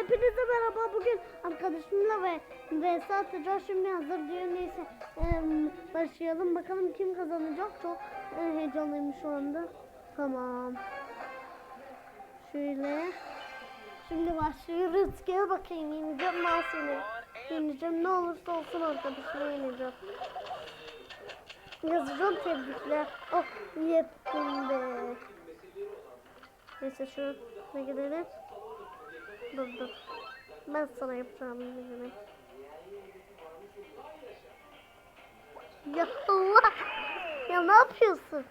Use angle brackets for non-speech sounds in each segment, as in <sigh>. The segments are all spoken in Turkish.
hepinize merhaba. Bugün arkadaşımla ve vs atacağız. Şimdi hazır diyor. Neyse em, başlayalım. Bakalım kim kazanacak. Çok e, heyecanlıyım şu anda. Tamam. Şöyle. Şimdi başlıyoruz. Gel bakayım yeneceğim ben seni. Yeneceğim ne olursa olsun arkadaşımı yeneceğim. Yazacağım tebrikler. Oh be. Neyse şu ne gidelim. Dur dur. Ben sana yapacağım yüzünü. Ya Allah! Ya ne yapıyorsun?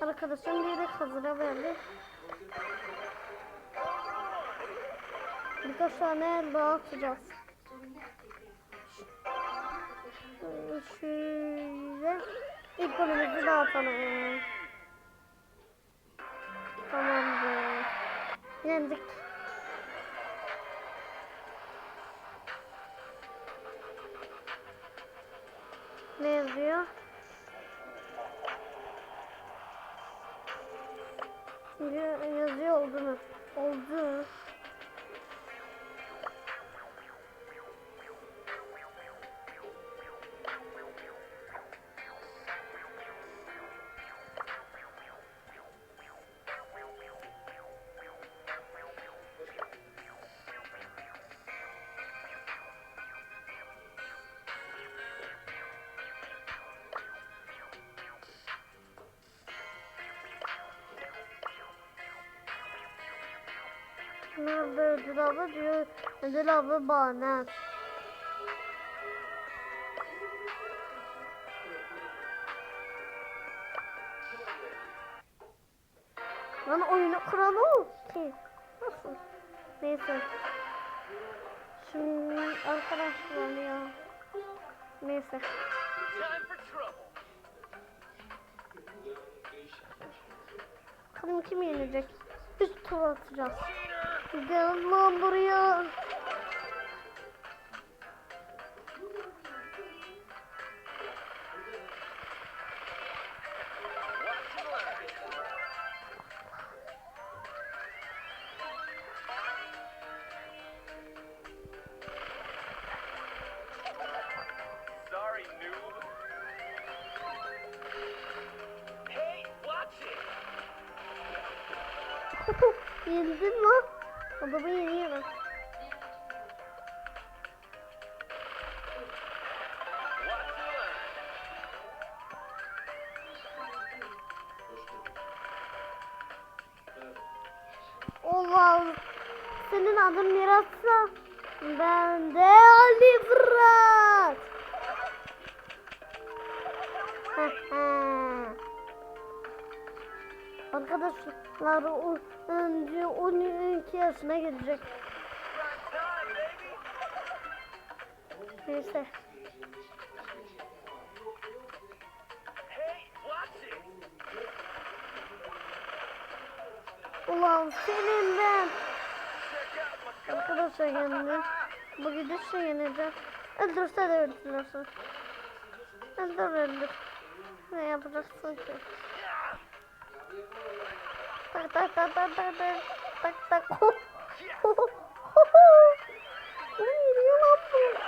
Arkadaşım direkt hazıra verdi. Birkaç tane daha atacağız. Şöyle Şöyle. İlk golümüzü daha atalım. Tamamdır. Yendik. Ne yazıyor? Ya- Yazıyor oldu mu? Oldu. Nerede ödül abla diyor. Ödül abla bana. Lan oyunu kuralı o ki. Nasıl? Neyse. Şimdi arkadaşlar ya. Neyse. Bakalım kim yenecek? Üst tur atacağız. Gel lan buraya. <laughs> Yendin lan. And learn. Allah. Senin adın Mirat'sa ben de Ali Fırat. <laughs> Arkadaşlar önce 12 yaşına gelecek. Neyse. Ulan senin ben. Arkadaşlar yendim. Bu gidişle yeneceğim. Öldürse de öldürürsün. Öldür öldür. Ne yapacaksın ki? Tak tak tak tak tak tak tak tak. Ho, ho. Ne? Mercy.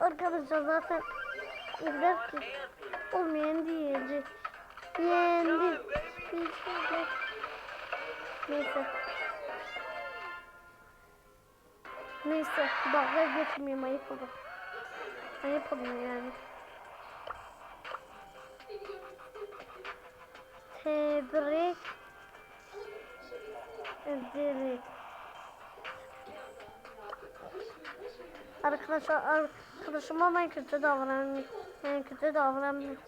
Arkadaşlar zaten gider ki olmayan diyecek. Yendi. Diyecek. Neyse. Neyse dalga geçmeyeyim ayıp olur. Ayıp olur yani. Tebrik ederim. Arkadaşlar arkadaşıma ben kötü davranıyorum. Ben kötü davranmıyorum.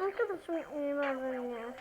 Arkadaşım iyi davranıyor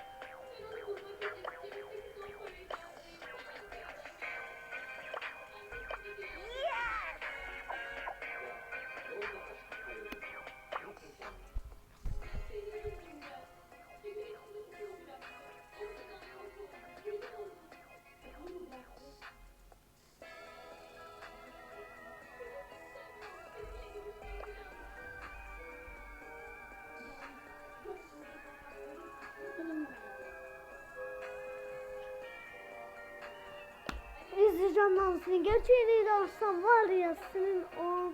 ya. Ulan senin gerçeğini de alsam var ya senin o...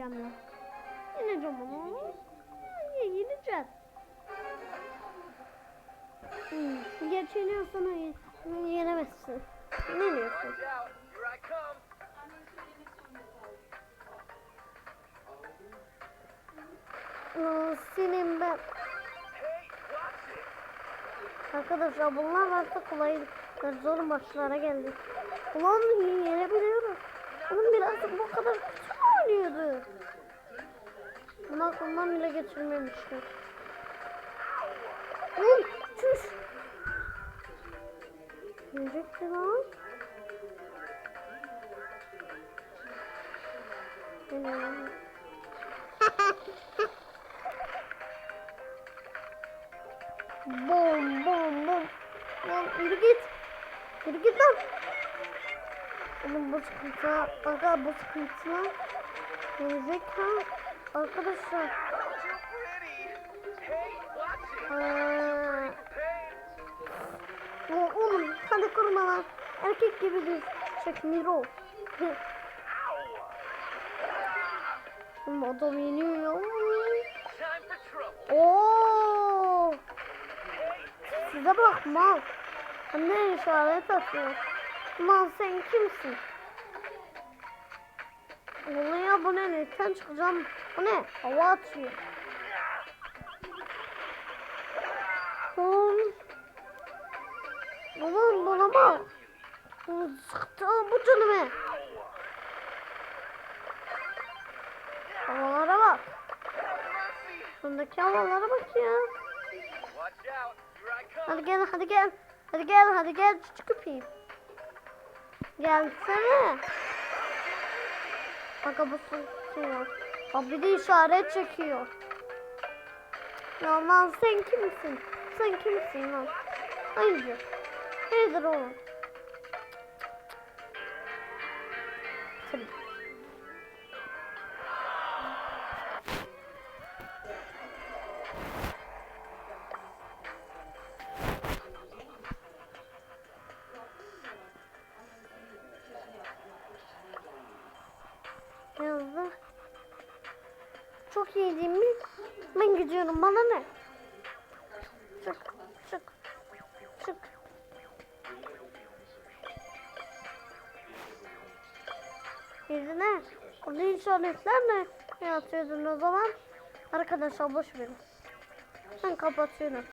yeneceğim ya? Yeneceğim onu. Ya yeneceğim. Hmm, gerçeğini yapsana ye- yenemezsin. Come. Aa, Senin ben. Arkadaşlar bunlar artık kolay zor maçlara geldi. Ulan yenebiliyorum. Oğlum biraz bu kadar oynuyordu. Bunu aklımdan bile geçirmemiştim. Uy çüş. Yiyecekti lan. Bom bom bom. Lan yürü git. Yürü git lan. Oğlum bu sıkıntı. Aga bu sıkıntı. Gelecek ha. Arkadaşlar. O- oğlum hadi kurma lan. Erkek gibi bir çek Miro. Oğlum adam yeniyor ya. Oo. Size bak mal. Anne işaret atıyor. Mal sen kimsin? Oluyor bu ne? Netten çıkacağım. Bu ne? Hava atıyor. Oğlum. Oğlum. Oğlum Sıktı bu canımı. Havalara bak. Mercy. Şundaki havalara bak ya. Hadi gel, hadi gel. Hadi gel, hadi gel küçük köpeğim. Gelsene. Bak. Bak bir de işaret çekiyor. Ya sen kimsin? Sen kimsin lan? Hayırdır? Hayırdır oğlum? Çok iyi mi? Ben gidiyorum bana ne? Çık çık çık. Yüzüne. Orada işaretler ne? Ne atıyordun o zaman? Arkadaşlar boş verin. Ben kapatıyorum.